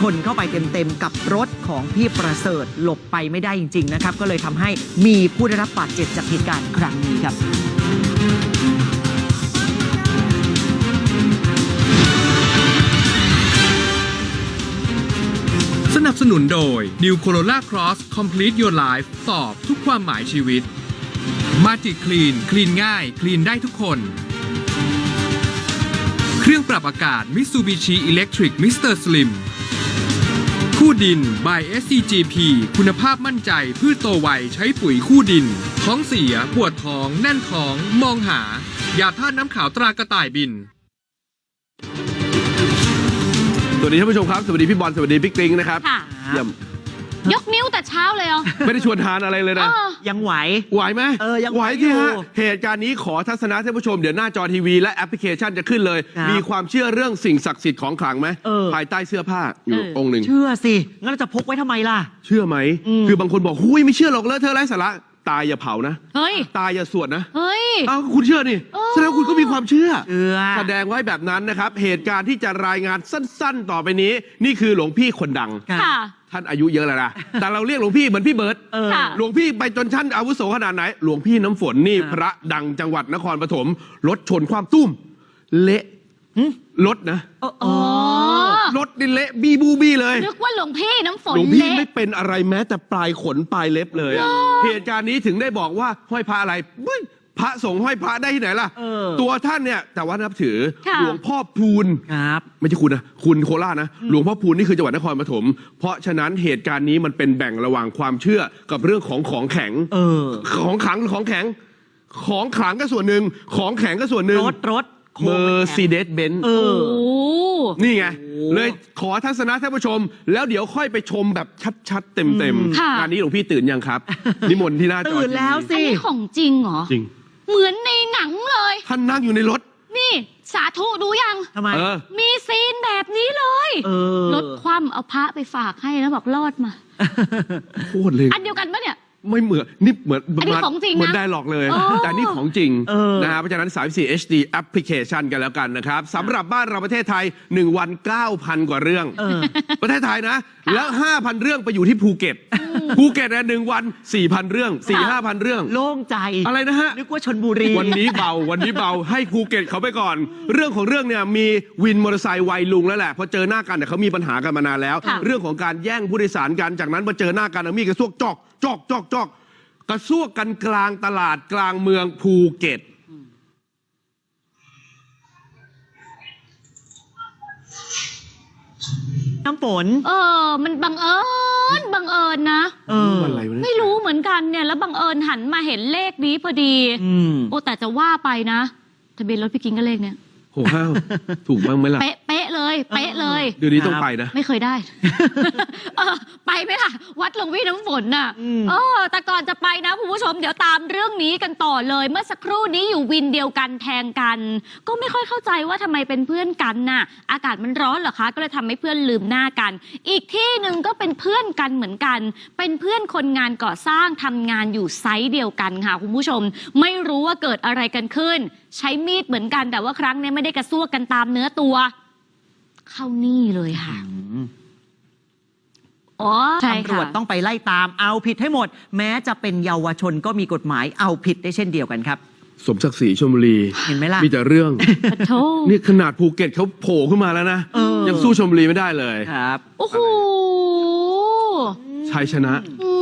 ชนเข้าไปเต็มๆ กับรถของพี่ประเสริฐหลบไปไม่ได้จริง ๆ นะครับ ก็เลยทำให้มีผู้ได้รับบาดเจ็บจากเหตุการณ์ครั้งนี้ครับสนับสนุนโดย New Corolla Cross Complete Your Life ตอบทุกความหมายชีวิต Magic Clean คลีนง่าย คลีนได้ทุกคน เครื่องปรับอากาศ Mitsubishi Electric Mr. Slim คู่ดิน by SCGP คุณภาพมั่นใจพืชโตไวใช้ปุ๋ยคู่ดิน ท้องเสีย ปวดท้อง แน่นท้อง มองหา ยาธาตุน้ำขาวตรากระต่ายบิน สวัสดีท่านผู้ชมครับ สวัสดีพี่บอล สวัสดีพี่กริ้งนะครับค่ะ เยี่ยม ยกนิ้วแต่เช้าเลยเหรอ ไม่ได้ชวนทานอะไรเลยเอนะอยังไหว ไหวไหมเออยังไหวไหวที่ฮะ อยู่เหตุการณ์นี้ขอทัศนะท่านผู้ชม เดี๋ยวหน้าจอทีวีและแอปพลิเคชันจะขึ้นเลย ครับมีความเชื่อเรื่องสิ่งศักดิ์สิทธิ์ของขลังไหม เออ ภายใต้เสื้อผ้าอยู่เออ องค์หนึ่ง เชื่อสิ งั้นเราจะพกไว้ทำไมล่ะ เชื่อไหม อืม คือบางคนบอกหุยไม่เชื่อหรอกเลอะเธอะไร้สาระ ตายอย่าเผานะ เฮ้ย ตายอย่าสวดนะ เฮ้ย อ้าวคุณเชื่อนี่เออ แสดงว่าคุณก็มีความเชื่อ เชื่อ แสดงไว้แบบนั้นนะครับ เหตุการณ์ที่จะรายงานสั้น ๆ ต่อไปนี้ นี่คือหลวงพี่คนดังครับค่ะ ท่านอายุเยอะแล้วนะ แต่เราเรียกหลวงพี่เหมือนพี่เบิร์ตเออค่ะ หลวงพี่ไปจนชั้นอาวุโสขนาดไหน หลวงพี่น้ำฝนนี่ครับพระดังจังหวัดนครปฐมรถชนความตุ้ม เละหึรถนะเออเออ๋ออรถนี่เละบีบูบี้เลย นึกว่าหลวงพี่น้ำฝนหลวงพี่เละไม่เป็นอะไรแม้แต่ปลายขนปลายเล็บเลยอะเหตุการณ์นี้ถึงได้บอกว่าห้อยพระอะไรเฮ้ย พระสงฆ์ห้อยพระได้ที่ไหนล่ะ เออตัวท่านเนี่ยแต่ว่านับถือค่ะ หลวงพ่อพูน ครับ ไม่ใช่คุณนะคุณโคราชนะ หลวงพ่อพูนนี่คือจังหวัดนครปฐมเพราะฉะนั้นเหตุการณ์นี้มันเป็นแบ่งระหว่างความเชื่อกับเรื่องของของแข็ง เออ ของขลังหรือของแข็ง ของขลังก็ส่วนหนึ่งของแข็งก็ส่วนหนึ่งรถรถโคเมอร์ซีเดสเบนเอโอ้อโหนี่ไงโอ้เลยขอทัศนะท่านผู้ชม แล้วเดี๋ยวค่อยไปชมแบบชัดๆ เต็มค่ะ ๆงานนี้หลวงพี่ตื่นยังครับ นิมนต์ที่หน้าจอตื่นแล้วอันสินี้ของจริงเหรอ จริง เหมือนในหนังเลย ท่านนั่งอยู่ในรถ นี่สาธุดูยัง ทำไม เออ มีซีนแบบนี้เลยเออ รถคว่ำเอาพระไปฝากให้แล้วบอกรอดมา โคตรเลย อันเดียวกันปะเนี่ย ไม่เหมือนนี่เหมือนอันนี้ของจริงนะเหมือนได้หลอกเลยอ๋อแต่นี่ของจริงเออ นะฮะเพราะฉะนั้น 34 HD แอปพลิเคชันกันแล้วกันนะครับสำหรับบ้านเราประเทศไทย 1 วัน 9,000 กว่าเรื่อง เออ ประเทศไทยนะ แล้ว 5,000 เรื่องไปอยู่ที่ภูเก็ตภูเก็ตนะหนึ่งวัน 4,000 เรื่อง 4 5,000 เรื่อง โล่งใจอะไรนะฮะ นึกว่าชนบุรี วันนี้เบา วันนี้เบา ให้ภูเก็ตเขาไปก่อน เรื่องของเรื่องเนี่ยมีวินมอเตอร์ไซค์วัยลุงแล้วแหละ พอเจอหน้ากันเนี่ยเขามีปัญหากันมานานแล้ว ค่ะ เรื่องของการแย่งผู้โดยสารกัน จากนั้นพอเจอหน้ากันเอามีดกระซวกจอก จอกจอกจอกกระซวกกันกลางตลาดกลางเมืองภูเก็ต น้ำฝน เออ มันบังเอิญบังเอิญนะ เออวันอะไรวะเนี่ยไม่รู้เหมือนกันเนี่ย แล้วบังเอิญหันมาเห็นเลขนี้พอดี อืม โอ้แต่จะว่าไปนะ ทะเบียนรถพี่กิ้งก็เลขเนี่ย โหห้าวถูกบ้างไหมล่ะ เป๊ะเป๊ะเลย เป๊ะเลย เดี๋ยวนี้ต้องไปนะ ไม่เคยได้ เออไปไหมล่ะ วัดหลวงพี่น้ำฝนน่ะอืมเออแต่ก่อนจะไปนะคุณผู้ชมเดี๋ยวตามเรื่องนี้กันต่อเลย เมื่อสักครู่นี้อยู่วินเดียวกันแทงกัน ก็ไม่ค่อยเข้าใจว่าทำไมเป็นเพื่อนกันน่ะ อากาศมันร้อนเหรอคะ ก็เลยทำให้เพื่อนลืมหน้ากัน อีกที่หนึ่งก็เป็นเพื่อนกันเหมือนกัน เป็นเพื่อนคนงานก่อสร้างทำงานอยู่ไซต์เดียวกันค่ะคุณผู้ชม ไม่รู้ว่าเกิดอะไรกันขึ้น ใช้มีดเหมือนกัน แต่ว่าครั้งนี้ไม่ได้กระซวกกันตามเนื้อตัว เข้านี่เลยค่ะอ๋อใช่ตำรค่ะวจต้องไปไล่ตามเอาผิดให้หมด แม้จะเป็นเยาวชนก็มีกฎหมายเอาผิดได้เช่นเดียวกันครับ สมศักดิ์ศรีชลบุรีเห็นไหมล่ะมีแต่เรื่องปะโทนี่ขนาดภูเก็ตเขาโผล่ขึ้นมาแล้วนะเออยังสู้ชลบุรีไม่ได้เลยครับโอ้โหชัยชนะอื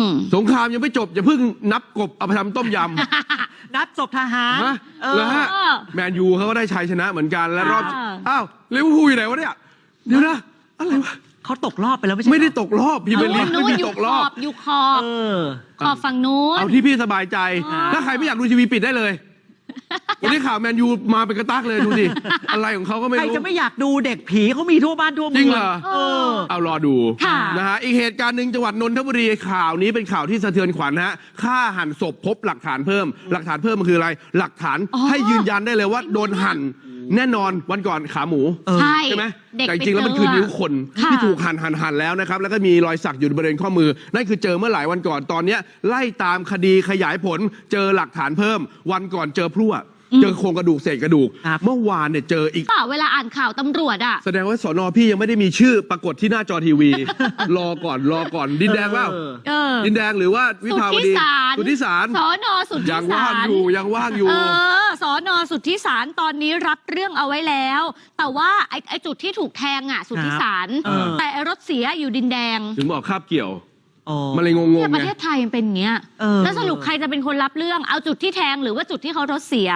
มสงครามยังไม่จบอย่าเพิ่งนับกบเอาไปทำต้มยำ นับศพทหารฮะเอเหรออฮะแมนยูเขาก็ได้ชัยชนะเหมือนกันและรอบค่ะอ้าวลิเวอร์พูลอยู่ไหนวะเนี่ยเดี๋ยวนะอะไรวะเขาตกรอบไปแล้วไม่ใช่ไม่ได้เหรอตกรอบพี่เบลลี่เอานู้ไม่นมีอยู่ตกขรออบบ อยู่ขอบเออ ขอบฝั่งนู้น เอาที่พี่สบายใจอ่าถ้าใครไม่อยากดูทีวีปิดได้เลย วันนี้ข่าวแมนยูมาเป็นกระตักเลยดูดิ อะไรของเขาก็ไม่ใครรู้ จะไม่อยากดูเด็กผีเขามีทั่วบ้านทั่วเมืจริงเหรอ เออ เอารอดูค่ะ นะฮะอีกเหตุการณ์หนึ่งจังหวัดนนทบุรีข่าวนี้เป็นข่าวที่สะเทือนขวัญฮะฆ่าหันศพพบหลักฐานเพิ่ม หลักฐานเพิ่มมันคืออะไร หลักฐานอ๋อให้ยืนยันได้เลยว่าโดนหั่น แน่นอนวันก่อนขาหมูเออใช่ใช่ไหมเด็กแต่จไปริงๆแล้วมันคือเจนิ้วคนค่ะที่ถูกหั่นหั่นหั่นแล้วนะครับ แล้วก็มีรอยสักอยู่บริเวณข้อมือ นั่นคือเจอเมื่อหลายวันก่อนตอนเนี้ยไล่ตามคดีขยายผลเจอหลักฐานเพิ่ม วันก่อนเจอพลั่วอืม เจอโครงกระดูกเศษกระดูก ครับ เมื่อวานเนี่ยเจออีก เปล่าเวลาอ่านข่าวตำรวจอะ แสดงว่าสอนอพี่ยังไม่ได้มีชื่อปรากฏที่หน้าจอทีวี รอก่อนรอก่อนดินแดงเปล่าเออ เออ ดินแดงหรือว่าวิสุทภาวธิดีสารสุทธิสารสอนอสุทธิยังสาว่างร อยู่ยังว่างอยู่ เออสอนอสุทธิสารตอนนี้รับเรื่องเอาไว้แล้ว แต่ว่าไอ้ไอ้จุดที่ถูกแทงอะ สุทธิสาร เออ แต่ไอ้รถเสียอยู่ดินแดง ถึงบอกคาบเกี่ยวอ๋อ มันเลยงงเนี่ยๆประไงเทศไทยมันเป็นอย่างเงี้ยเออ แล้วสรุปใครจะเป็นคนรับเรื่องเอาจุดที่แทงหรือว่าจุดที่เขารถเสีย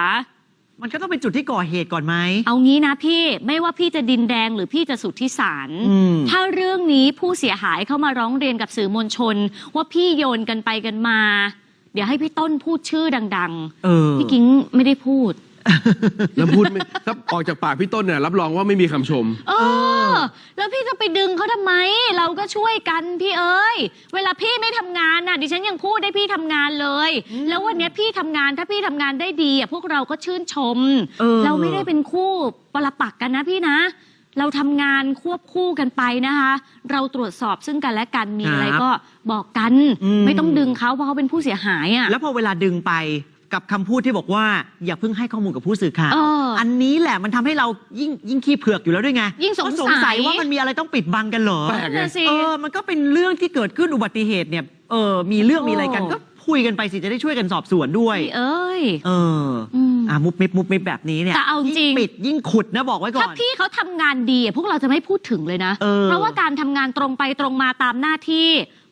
มันก็ต้องเป็นจุดที่ก่อเหตุก่อนไหม เอางี้นะพี่ไม่ว่าพี่จะดินแดงหรือพี่จะสุทธิสารอืม ถ้าเรื่องนี้ผู้เสียหายเข้ามาร้องเรียนกับสื่อมวลชน ว่าพี่โยนกันไปกันมา เดี๋ยวให้พี่ต้นพูดชื่อดังเออ ๆ พี่กิ้งไม่ได้พูด แล้วพูดไม่ถ้าออกจากปากพี่ต้นเนี่ยรับรองว่าไม่มีคำชม เออ แล้วพี่จะไปดึงเขาทำไม เราก็ช่วยกันพี่เอ้ย เวลาพี่ไม่ทำงานน่ะ ดิฉันยังพูดได้พี่ทำงานเลย แล้ววันเนี้ยพี่ทำงานถ้าพี่ทำงานได้ดีอะพวกเราก็ชื่นชม เออ เราไม่ได้เป็นคู่ปรปักษ์กันนะพี่นะ เราทำงานควบคู่กันไปนะคะ เราตรวจสอบซึ่งกันและกันมีอะไรครับก็บอกกัน อืม ไม่ต้องดึงเขาเพราะเขาเป็นผู้เสียหายอะ แล้วพอเวลาดึงไป กับคำพูดที่บอกว่า อย่าเพิ่งให้ข้อมูลกับผู้สื่อข่าวเอออันนี้แหละมันทำให้เรายิ่งยิ่งขี้เผือกอยู่แล้วด้วยไงยิ่งสงสัย ก็สงสัยว่ามันมีอะไรต้องปิดบังกันเหรอ แปลกไง นั่นน่ะสิ เออ มันก็เป็นเรื่องที่เกิดขึ้นอุบัติเหตุเนี่ย เออ มีเรื่องมีอะไรกันโอ้ ก็คุยกันไปสิจะได้ช่วยกันสอบสวนด้วยพี่เอ้ย เอออมอะมุบมิบมุบมิบแบบนี้เนี่ยแต่เอาจริง ยิ่ปิดยิ่งขุดนะบอกไว้ก่ถ้าอนพี่เขาทำงานดีอะพวกเราจะไม่พูดถึงเลยนะ เออ เพราะว่าการทำงานตรงไปตรงมาตามหน้าที่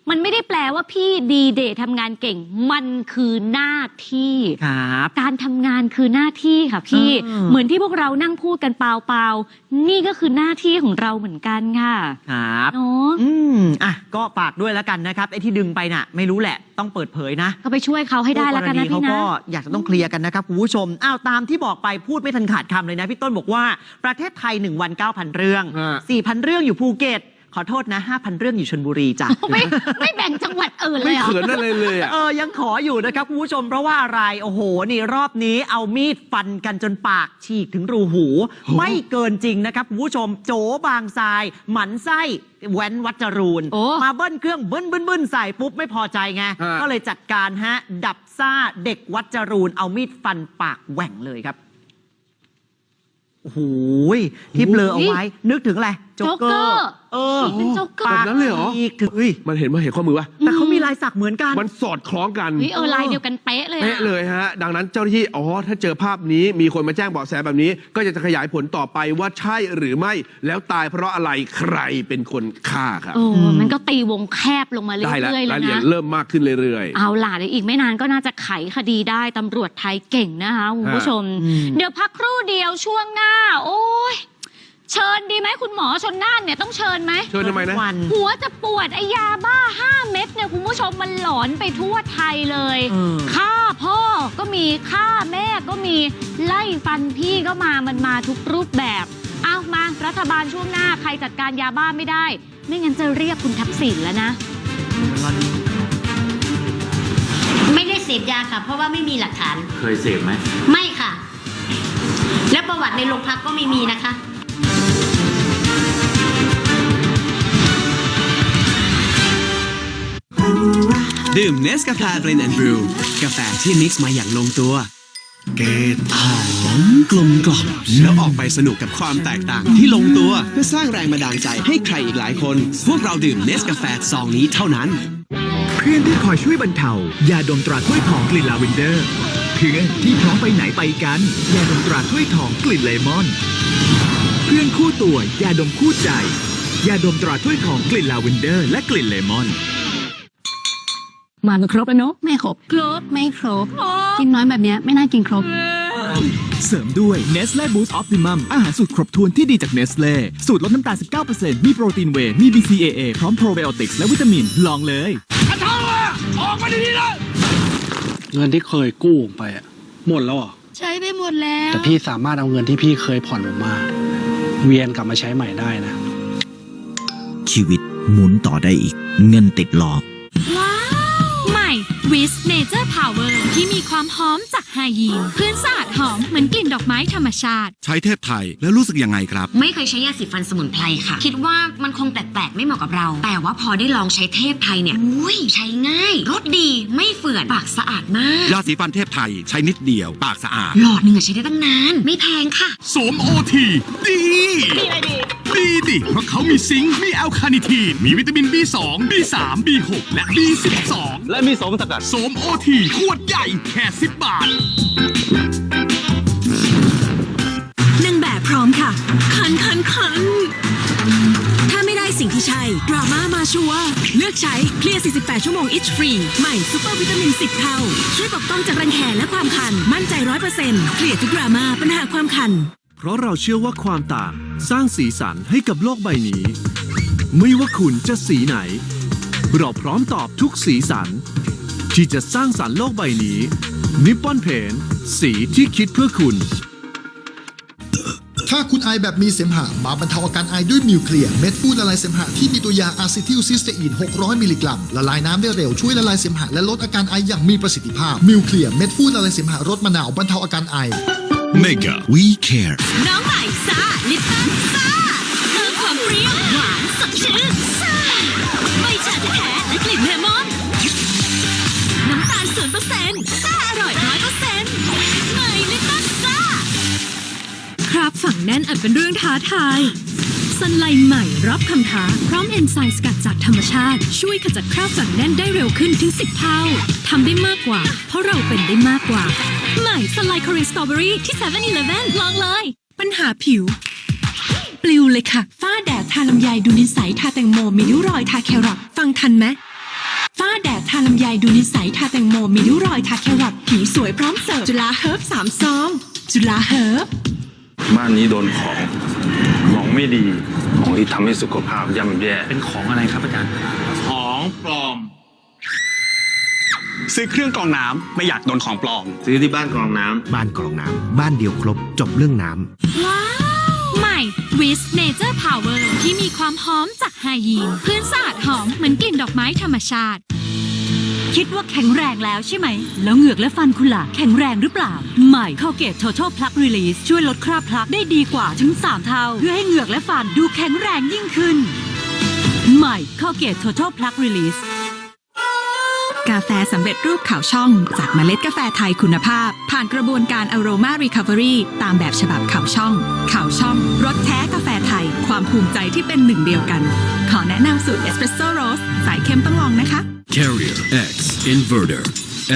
มันไม่ได้แปลว่าพี่ดีเดย์ทำงานเก่ง มันคือหน้าที่ ครับ การทำงานคือหน้าที่ค่ะพี่ เออ เหมือนที่พวกเรานั่งพูดกันเปล่าๆ นี่ก็คือหน้าที่ของเราเหมือนกันค่ะครับ เนาะอืมอะก็ฝากด้วยแล้วกันนะครับไอ้ที่ดึงไปน่ะ ไม่รู้แหละต้องเปิดเผยนะก็ไปช่วยเขาให้ได้แล้วกันคู่นะรเขาพี่นะ ก็อยากจะต้องเคลียร์กันนะครับคุณผู้ชมอ้าวตามที่บอกไปพูดไม่ทันขาดคำเลยนะ พี่ต้นบอกว่าประเทศไทย 1 วัน 9,000 เรื่อง ฮะ 4,000 เรื่องอยู่ภูเก็ต ขอโทษนะ5,000เรื่องอยู่ชนบุรีจ้ะ ไม่ไม่แบ่งจังหวัดอื่นเลไม่ยเหรอ เขินอะไรเลยอะ เออยังขออยู่นะครับคุณผู้ชมเพราะว่าอะไรโอ้โห นี่รอบนี้เอามีดฟันกันจนปากฉีกถึงรูหูโอ้ไม่เกินจริงนะครับคุณผู้ชมโจบางทราย หมันไส้แว้นวัดจรูน โอ้ มาเบิ้ลเครื่องเบิ้ลเบิ้ลเบิ้ลใส่ปุ๊บไม่พอใจไง ฮะ ก็เลยจัดการฮะ ดับซ่าเด็กวัดจรูนเอามีดฟันปากแหว่งเลยครับ โอ้โหที่เบลอเอาไว้ นึกถึงอะไรโจ๊กเกอโจ๊กเกอร์ร์ เออ เป็นโจ๊กเกอร์ปากแบบนั้นเลยเหรอฉีกถึงเฮ้ยมันเห็นมาเห็นข้อมือวะแต่เขามี ลายสักเหมือนกันมันสอดคล้องกันเฮ้ยเออลายเดียวกันเป๊ะเลยอะ เป๊ะเลยฮะ ดังนั้นเจ้าหน้าที่อ๋อถ้าเจอภาพนี้มีคนมาแจ้งเบาะแสแบบนี้ ก็จะขยายผลต่อไปว่าใช่หรือไม่ แล้วตายเพราะอะไรใครเป็นคนฆ่าครับ โอ้มันก็ตีวงแคบลงมาเรื่ได้แล้วอยๆแล้รายวละเอียดนะ เริ่มมากขึ้นเรื่อย เอาล่ะเดี๋ยวอีกไม่นานก็น่าจะไขคดีได้ตำรวจไทยเก่งนะคะคุณผู้ชมอืมเดี๋ยวพักครู่เดียวช่วงหน้า โอ้ย เชิญดีไหมคุณหมอชนน่านเนี่ยต้องเชิญไหมๆเชิญทำไมนะ วันหัวจะปวดไอ้ยาบ้า 5 เม็ดเนี่ยคุณผู้ชมมันหลอนไปทั่วไทยเลยเออ ฆ่าพ่อก็มีฆ่าแม่ก็มีไล่ฟันพี่ก็มามันมาทุกรูปแบบ เอามารัฐบาลช่วงหน้าใครจัดการยาบ้าไม่ได้ ไม่งั้นจะเรียกคุณทักษิณแล้วนะ ไม่ได้เสพยาค่ะ เพราะว่าไม่มีหลักฐาน เคยเสพไหม ไม่ค่ะ แล้วประวัติในโรงพักก็ไม่มีนะคะ ดื่มเนสกาแฟเบรนแอนด์บรูกาแฟที่มิกซ์มาอย่างลงตัว เกรดหอมกลมกล่อมแล้วออกไปสนุกกับความแตกต่างที่ลงตัว เพื่อสร้างแรงบันดาลใจให้ใครอีกหลายคน พวกเราดื่มเนสกาแฟซองนี้เท่านั้น เพื่อนที่คอยช่วยบรรเทายาดมตราถ้วยทองกลิ่นลาเวนเดอร์เพื่อนที่พร้อมไปไหนไปกันยาดมตราถ้วยทองกลิ่นเลมอนเพื่อนคู่ตัวยาดมคู่ใจยาดมตราถ้วยทองกลิ่นลาเวนเดอร์ และกลิ่นเลมอน มากันครบแล้วเนอะไม่ครบ ครบไม่ครบ กินน้อยแบบเนี้ยไม่น่ากินครบ เสริมด้วย Nestle Boost Optimum อาหารสูตรครบถ้วนที่ดีจาก Nestle สูตรลดน้ำตาล 19%มีโปรตีนเวย์มี BCAA พร้อมโปรไบโอติกส์และวิตามิน ลองเลยเงินที่เคยกู้ผมไปอะหมดแล้วเหรอใช้ไปหมดแล้ว แต่พี่สามารถเอาเงินที่พี่เคยผ่อนผมมา เวียนกลับมาใช้ใหม่ได้นะ ชีวิตหมุนต่อได้อีก เงินติดล้อ ใหม่วิสเนเจอร์พ Power ที่มีความหอมจากไฮยีนเพื่อนสะอาดหอมเหมือนกลิ่นดอกไม้ธรรมชาติ ใช้เทพไทยแล้วรู้สึกยังไงครับ ไม่เคยใช้ยาสีฟันสมุนไพรค่ะ คิดว่ามันคงแปลกๆไม่เหมาะกับเรา แต่ว่าพอได้ลองใช้เทพไทยเนี่ยอุ้ยใช้ง่ายรสดีไม่เฝื่อนปากสะอาดมากยาสีฟันเทพไทยใช้นิดเดียว ปากสะอาดหลอดหนึ่งอะใช้ได้ตั้งนานไม่แพงค่ะโสมโอทีดีดีอะไรดีดีดิเพราะเขามีซิงค์มีแอลคาเนิทีน มีวิตามิน B2 B3 B6 และ B12 และมีโสมสกัดโสมโอทีขวดใหญ่แค่ 10 บาท นางแบบพร้อมค่ะ คันคันคันถ้าไม่ได้สิ่งที่ใช่ ดราม่ามาชัวร์เลือกใช้เคลียร์ 48 ชั่วโมง itch free ใหม่ซูเปอร์วิตามิน 10 เท่า ช่วยปกป้องจากรังแคและความคัน มั่นใจ 100%เคลียร์ทุกดราม่าปัญหาความคัน เพราะเราเชื่อว่าความต่าง สร้างสีสันให้กับโลกใบนี้ ไม่ว่าคุณจะสีไหน เราพร้อมตอบทุกสีสัน ที่จะสร้างสรรค์โลกใบนี้นิปปอนเพนสีที่คิดเพื่อคุณ ถ้าคุณไอแบบมีเสมหะมาบรรเทาอาการไอด้วยมิวเคลียร์เม็ดฟูดละลายเสมหะที่มีตัวยาอะซิทิลซิสเตอีน 600 มิลลิกรัม ละลายน้ำได้เร็วช่วยละลายเสมหะและลดอาการไออย่างมีประสิทธิภาพมิวเคลียร์เม็ดฟูดละลายเสมหะรสมะนาวบรรเทาอาการไอ Mega We Care น้องใหม่ซ่าลิปตันซ่าเติมความเปรี้ยวหวานสดชื่นซ่าไม่ชาแท้ๆและกลิ่นเลมอนน้ ฝังแน่นอาจเป็นเรื่องท้าทายสันไลใหม่รับคำท้า พร้อมเอนไซม์สกัดจากธรรมชาติ ช่วยขจัดคราบฝังแน่นได้เร็วขึ้นถึง 10 เท่าทำได้มากกว่า เพราะเราเป็นได้มากกว่า ใหม่สันไลคอรีนสตรอเบอรี่ที่7 e เ e ่ e อลองเลย ปัญหาผิว ปลิวเลยค่ะ ฝ้าแดดทาลำไยดูนิสัยทาแตงโมมีริ้วรอยทาแครอทฟังทันไหมฝ้าแดดทาลำไยดูนิสัยทาแตงโมมีริ้วรอยทาแครอทผิวสวยพร้อมเสิร์ฟจุฬาเฮิร์บสามซองจุฬาเฮิร์บ บ้านนี้โดนของของไม่ดีของที่ทำให้สุขภาพย่ำแย่ เป็นของอะไรครับอาจารย์ ของปลอม ซื้อเครื่องกรองน้ำไม่อยากโดนของปลอม ซื้อที่บ้านกรองน้ำบ้านกรองน้ำบ้านเดียวครบจบเรื่องน้ำว้าวใหม่ Wiz Nature Power ที่มีความหอมจากไฮยีนเพื่อนสะอาดหอมเหมือนกลิ่นดอกไม้ธรรมชาติ คิดว่าแข็งแรงแล้วใช่ไหม แล้วเหงือกและฟันคุณล่ะ แข็งแรงหรือเปล่า ใหม่เข้าเกต Total Plug Release ช่วยลดคราบพลักได้ดีกว่าถึง 3 เท่า เพื่อให้เหงือกและฟันดูแข็งแรงยิ่งขึ้น ใหม่เข้าเกต Total Plug Release กาแฟสำเร็จรูปขาวช่อง จากเมล็ดกาแฟไทยคุณภาพ ผ่านกระบวนการ Aroma Recovery ตามแบบฉบับขาวช่องขาวช่องรสแท้กาแฟไทย ความภูมิใจที่เป็นหนึ่งเดียวกัน ขอแนะนำสูตร Espresso Roast สายเข้มต้องลองนะคะ Carrier X Inverter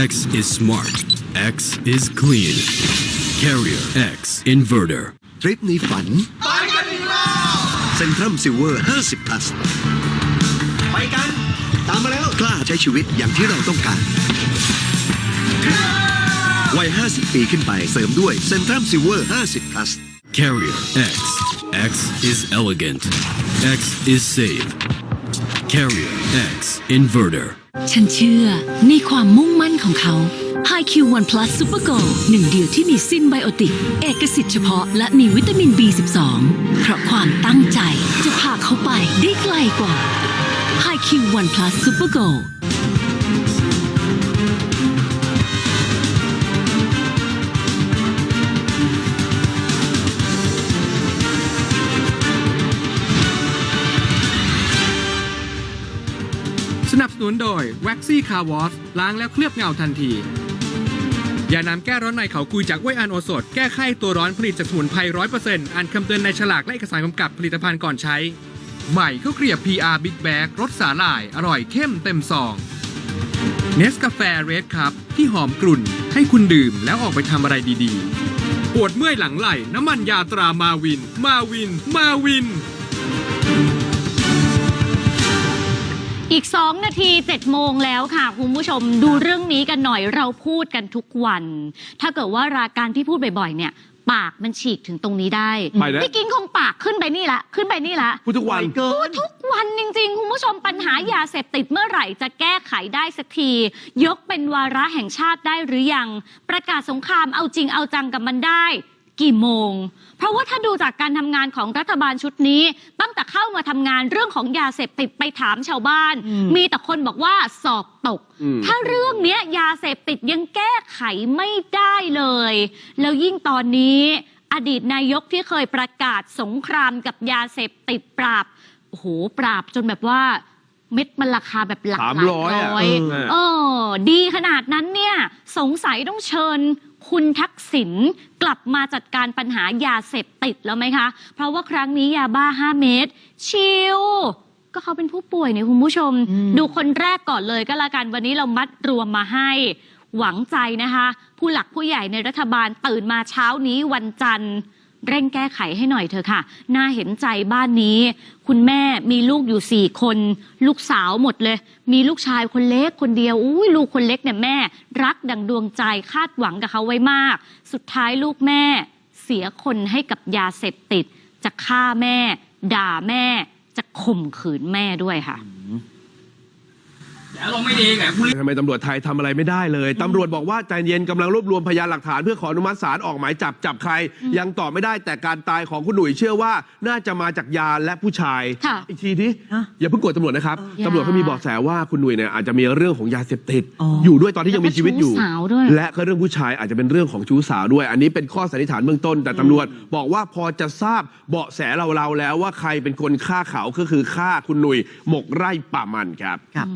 X is smart X is clean Carrier X Inverter ทริปนี้ฝัน ไปกันอีกแล้วเซ็นทรัมซิลเวอร์ 50 plus ไปกัน ตามมาแล้ว กล้าใช้ชีวิตอย่างที่เราต้องการ วัย 50 ปีขึ้นไปเสริมด้วยเซ็นทรัมซิลเวอร์ 50 plus Carrier X X is elegant X is safe Carrier X Inverter ฉันเชื่อในความมุ่งมั่นของเขา HiQ One Plus Super Go หนึ่งเดียวที่มีซินไบโอติก เอกสิทธิ์เฉพาะและมีวิตามิน B12 เพราะความตั้งใจจะพาเขาไปได้ไกลกว่า HiQ One Plus Super Go สนุนโดย Waxy Car Wash ล้างแล้วเคลือบเงาทันทียาน้ำแก้ร้อนในเขากุยจากไวยอันโอสถแก้ไข้ตัวร้อนผลิตจากสมุนไพรร้อยเปอร์เซ็นต์อ่านคำเตือนในฉลากและเอกสารกำกับผลิตภัณฑ์ก่อนใช้ ใหม่ข้าวเกลียบ PR Big Bag รสสาหร่าย อร่อยเข้มเต็มซองเนสกาแฟเรดครับที่หอมกลุ่น ให้คุณดื่มแล้วออกไปทำอะไรดีๆ ปวดเมื่อยหลังไหล่น้ำมันยาตรามาวิน มาวิน มาวิน อีก 2 นาที 7 โมงแล้วค่ะ คุณผู้ชมดูเรื่องนี้กันหน่อยเราพูดกันทุกวัน ถ้าเกิดว่ารายการที่พูดบ่อยๆเนี่ย ปากมันฉีกถึงตรงนี้ได้ไปแล้ว พี่กิ้งคงปากขึ้นไปนี่ละ ขึ้นไปนี่ละพูดทุกวัน เกิพูดน ทุกวันจริงๆ คุณผู้ชมปัญหายาเสพติดเมื่อไหร่จะแก้ไขได้สักที ยกเป็นวาระแห่งชาติได้หรือยัง ประกาศสงครามเอาจริงเอาจังกับมันได้ กี่โมง เพราะว่าถ้าดูจากการทำงานของรัฐบาลชุดนี้ ตั้งแต่เข้ามาทำงานเรื่องของยาเสพติดไปถามชาวบ้านอืมมีแต่คนบอกว่าสอบตกอืมถ้าเรื่องเนี้ยยาเสพติดยังแก้ไขไม่ได้เลย แล้วยิ่งตอนนี้อดีตนายกที่เคยประกาศสงครามกับยาเสพติดปราบโอ้โหปราบจนแบบว่า เม็ดมันราคาแบบหลักสามหลายร้อยอะร้อยเออ เออ ดีขนาดนั้นเนี่ย สงสัยต้องเชิญ คุณทักษิณกลับมาจัดการปัญหายาเสพติดแล้วไหมคะ เพราะว่าครั้งนี้ยาบ้า 5 เม็ดชิลก็เขาเป็นผู้ป่วยเนี่ยคุณผู้ชมอืมดูคนแรกก่อนเลยก็แล้วกันวันนี้เรามัดรวมมาให้ หวังใจนะคะ ผู้หลักผู้ใหญ่ในรัฐบาลตื่นมาเช้านี้วันจันทร์ เร่งแก้ไขให้หน่อยเถอะค่ะ น่าเห็นใจบ้านนี้ คุณแม่มีลูกอยู่สี่คน ลูกสาวหมดเลย มีลูกชายคนเล็กคนเดียว อุ้ยลูกคนเล็กเนี่ยแม่ รักดังดวงใจคาดหวังกับเขาไว้มาก สุดท้ายลูกแม่ เสียคนให้กับยาเสพติด จะฆ่าแม่ ด่าแม่ จะข่มขืนแม่ด้วยค่ะ ลงไม่ดีไงคุณทำไมตำรวจไทยทำอะไรไม่ได้เลยตำรวจบอกว่าใจเย็นกำลังรวบรวมพยานหลักฐานเพื่อขออนุมัติศาลออกหมายจับจับใคร ยังตอบไม่ได้แต่การตายของคุณหนุ่ยเชื่อว่าน่าจะมาจากยาและผู้ชาย ค่ะอีกทีดิฮะอย่าเพิ่งกดตำรวจนะครับเออตำรวจเขามีเบาะแสว่าคุณหนุ่ยเนี่ยอาจจะมีเรื่องของยาเสพติดอ๋อออ ยู่ด้วยตอนที่ยังมีชีวิตอยู่ แล้วก็ชู้สาวด้วย และก็เรื่องผู้ชายอาจจะเป็นเรื่องของชู้สาวด้วย อันนี้เป็นข้อสันนิษฐานเบื้องต้น แต่ตำรวจบอกว่าพอจะทราบเบาะแสเราๆแล้วว่าใครเป็นคนฆ่าเขาก็คือฆ่าคุณหนุ่ยหมกไร่ป่ามันครับ ครับ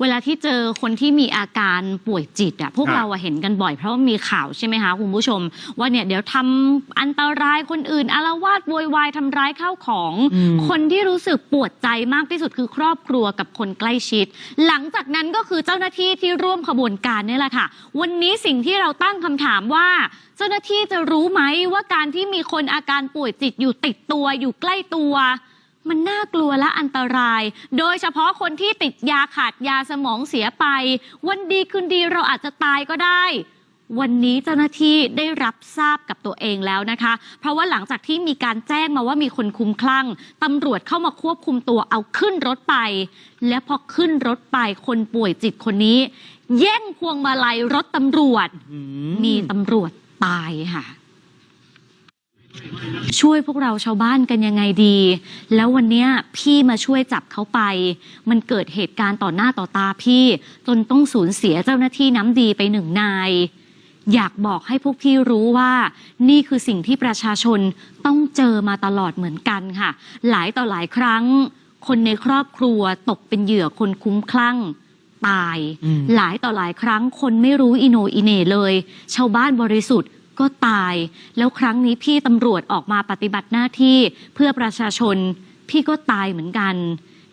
เวลาที่เจอคนที่มีอาการป่วยจิตอะพวกครับเราอะเห็นกันบ่อยเพราะว่ามีข่าวใช่ไหมคะคุณผู้ชม ว่าเนี่ยเดี๋ยวทำอันตรายคนอื่นอารวาสโวยวายทำร้ายข้าวของ อืม คนที่รู้สึกปวดใจมากที่สุดคือครอบครัวกับคนใกล้ชิด หลังจากนั้นก็คือเจ้าหน้าที่ที่ร่วมขบวนการนี่แหละค่ะ วันนี้สิ่งที่เราตั้งคำถามว่า เจ้าหน้าที่จะรู้ไหมว่าการที่มีคนอาการป่วยจิตอยู่ติดตัวอยู่ใกล้ตัว มันน่ากลัวและอันตราย โดยเฉพาะคนที่ติดยาขาดยาสมองเสียไป วันดีคืนดีเราอาจจะตายก็ได้ วันนี้เจ้าหน้าที่ได้รับทราบกับตัวเองแล้วนะคะ เพราะว่าหลังจากที่มีการแจ้งมาว่ามีคนคลุ้มคลั่งตำรวจเข้ามาควบคุมตัวเอาขึ้นรถไป และพอขึ้นรถไปคนป่วยจิตคนนี้ แย่งพวงมาลัยรถตำรวจ มีตำรวจตายค่ะ ช่วยพวกเราชาวบ้านกันยังไงดี แล้ววันเนี้ยพี่มาช่วยจับเขาไป มันเกิดเหตุการณ์ต่อหน้าต่อตาพี่ จนต้องสูญเสียเจ้าหน้าที่น้ำดีไปหนึ่งนาย อยากบอกให้พวกพี่รู้ว่า นี่คือสิ่งที่ประชาชนต้องเจอมาตลอดเหมือนกันค่ะ หลายต่อหลายครั้ง คนในครอบครัวตกเป็นเหยื่อคนคุ้มคลั่งตายอืมหลายต่อหลายครั้งคนไม่รู้อิโหนอิเหน่เลย ชาวบ้านบริสุทธิ์ ก็ตาย แล้วครั้งนี้พี่ตำรวจออกมาปฏิบัติหน้าที่เพื่อประชาชน พี่ก็ตายเหมือนกัน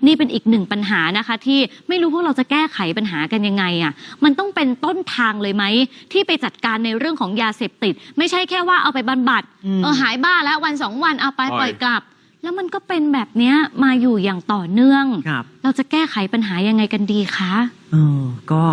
นี่เป็นอีกหนึ่งปัญหานะคะ ที่ไม่รู้พวกเราจะแก้ไขปัญหากันยังไงอะ มันต้องเป็นต้นทางเลยไหม ที่ไปจัดการในเรื่องของยาเสพติด ไม่ใช่แค่ว่าเอาไปบำบัดอืมเออหายบ้าแล้ววันสองวันเอาไปปล่อย ปล่อยกลับ แล้วมันก็เป็นแบบเนี้ยมาอยู่อย่างต่อเนื่อง ครับ เราจะแก้ไขปัญหายังไงกันดีคะ เออก็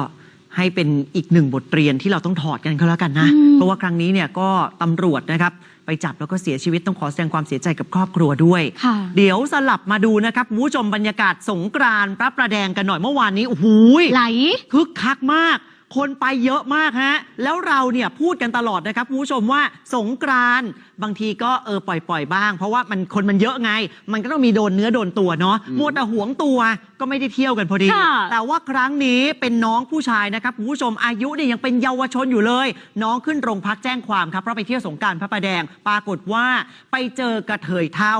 ให้เป็นอีกหนึ่งบทเรียนที่เราต้องถอดกันก็แล้วกันนะอืมเพราะว่าครั้งนี้เนี่ยก็ตำรวจนะครับ ไปจับแล้วก็เสียชีวิตต้องขอแสดงความเสียใจกับครอบครัวด้วยค่ะเดี๋ยวสลับมาดูนะครับคุณผู้ชมบรรยากาศสงกรานต์พระประแดงกันหน่อยเมื่อวานนี้โอ้โหไหลคึกคักมาก คนไปเยอะมากฮะ แล้วเราเนี่ยพูดกันตลอดนะครับคุณผู้ชมว่าสงกรานต์บางทีก็เออปล่อยปล่อยๆบ้าง เพราะว่ามันคนมันเยอะไง มันก็ต้องมีโดนเนื้อโดนตัวเนาะมัวแต่หวงตัวก็ไม่ได้เที่ยวกันพอดี ค่ะ แต่ว่าครั้งนี้เป็นน้องผู้ชายนะครับคุณผู้ชมอายุเนี่ยยังเป็นเยาวชนอยู่เลย น้องขึ้นโรงพักแจ้งความครับเพราะไปเที่ยวสงกรารพระประแดง ปรากฏว่าไปเจอกระเทยเท่า